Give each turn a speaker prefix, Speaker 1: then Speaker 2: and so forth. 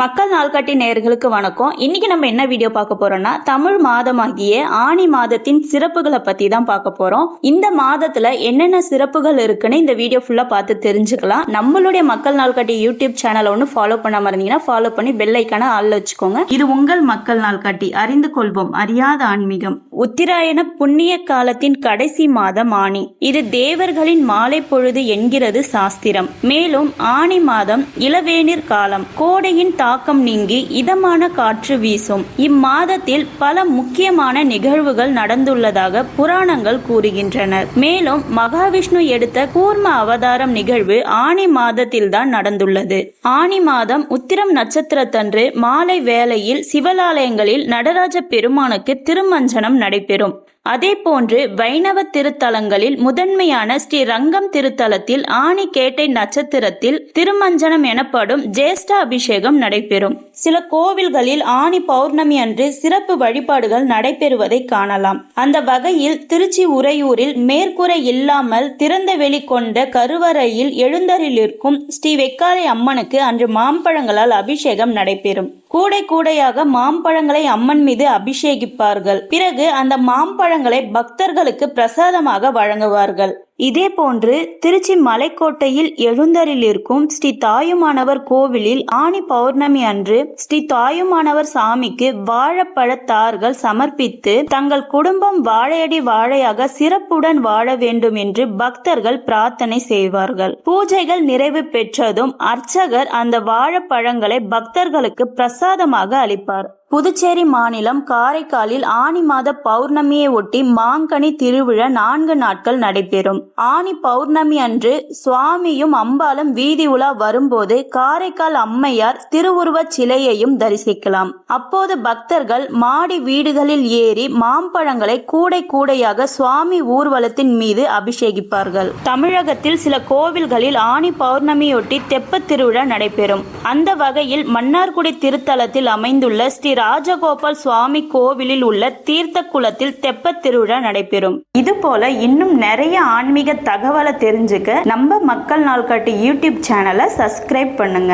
Speaker 1: மக்கள் நாள்காட்டி நேயர்களுக்கு வணக்கம். இன்னைக்கு நம்ம என்ன வீடியோ பார்க்க போறோம்னா தமிழ் மாதமாகிய ஆனி மாதத்தின் சிறப்புகளை பத்தி தான் பார்க்க போறோம். இந்த மாதத்துல என்னென்ன சிறப்புகள் இருக்குன்னு இந்த வீடியோ ஃபுல்லா பார்த்து தெரிஞ்சுக்கலாம். நம்மளுடைய மக்கள் நாள்காட்டி யூடியூப் சேனலை ஒன்று ஃபாலோ பண்ண இருந்தீங்கன்னா ஃபாலோ பண்ணி பெல் ஐக்கான ஆள்ல வச்சுக்கோங்க. இது உங்கள் மக்கள் நாள்காட்டி அறிந்து கொள்வோம். அறியாத ஆன்மீகம். உத்திராயண புண்ணிய காலத்தின் கடைசி மாதம் ஆணி. இது தேவர்களின் மாலை பொழுது என்கிறது சாஸ்திரம். மேலும் ஆணி மாதம் இளவேநீர் காலம். கோடையின் தாக்கம் நீங்கி இதமான காற்று வீசும். இம்மாதத்தில் பல முக்கியமான நிகழ்வுகள் நடந்துள்ளதாக புராணங்கள் கூறுகின்றன. மேலும் மகாவிஷ்ணு எடுத்த கூர்ம அவதாரம் நிகழ்வு ஆணி மாதத்தில்தான் நடந்துள்ளது. ஆணி மாதம் உத்திரம் நட்சத்திரத்தன்று மாலை வேளையில் சிவலாலயங்களில் நடராஜ பெருமானுக்கு திருமஞ்சனம் நடைபெறும். அதேபோன்று வைணவ திருத்தலங்களில் முதன்மையான ஸ்ரீ ரங்கம் திருத்தலத்தில் ஆணிக்கேட்டை நட்சத்திரத்தில் திருமஞ்சனம் எனப்படும் ஜேஷ்ட அபிஷேகம் நடைபெறும். சில கோவில்களில் ஆணி பௌர்ணமி அன்று சிறப்பு வழிபாடுகள் நடைபெறுவதை காணலாம். அந்த வகையில் திருச்சி உறையூரில் மேற்கூரை இல்லாமல் திறந்த வெளி கொண்ட கருவறையில் எழுந்தரிலிருக்கும் ஸ்ரீ வெக்காளி அம்மனுக்கு அன்று மாம்பழங்களால் அபிஷேகம் நடைபெறும். கூடை கூடையாக மாம்பழங்களை அம்மன் மீது அபிஷேகிப்பார்கள். பிறகு அந்த மாம்பழ மாம்பழங்களை பக்தர்களுக்கு பிரசாதமாக வழங்குவார்கள். இதே போன்று திருச்சி மலைக்கோட்டையில் எழுந்தரில் இருக்கும் ஸ்ரீ தாயுமானவர் கோவிலில் ஆணி பௌர்ணமி அன்று ஸ்ரீ தாயுமானவர் சாமிக்கு வாழைப்பழத்தார்கள் சமர்ப்பித்து தங்கள் குடும்பம் வாழையடி வாழையாக சிறப்புடன் வாழ வேண்டும் என்று பக்தர்கள் பிரார்த்தனை செய்வார்கள். பூஜைகள் நிறைவு பெற்றதும் அர்ச்சகர் அந்த வாழைப்பழங்களை பக்தர்களுக்கு பிரசாதமாக அளிப்பார். புதுச்சேரி மாநிலம் காரைக்காலில் ஆனி மாத பௌர்ணமியை ஒட்டி மாங்கனி திருவிழா நான்கு நாட்கள் நடைபெறும். ஆனி பௌர்ணமி அன்று சுவாமியும் அம்பாலும் வீதி உலா வரும்போது காரைக்கால் அம்மையார் திருவுருவச் சிலையையும் தரிசிக்கலாம். அப்போது பக்தர்கள் மாடி வீடுகளில் ஏறி மாம்பழங்களை கூடை கூடையாக சுவாமி ஊர்வலத்தின் மீது அபிஷேகிப்பார்கள். தமிழகத்தில் சில கோவில்களில் ஆனி பௌர்ணமியொட்டி தெப்ப திருவிழா நடைபெறும். அந்த வகையில் மன்னார்குடி திருத்தலத்தில் அமைந்துள்ள ஸ்ரீ ராஜகோபால் சுவாமி கோவிலில் உள்ள தீர்த்த குளத்தில் தெப்ப திருவிழா நடைபெறும். இதுபோல இன்னும் நிறைய ஆன்மீக தகவலை தெரிஞ்சுக்க நம்ம மக்கள் நாள்காட்டி யூடியூப் சேனலை சப்ஸ்கிரைப் பண்ணுங்க.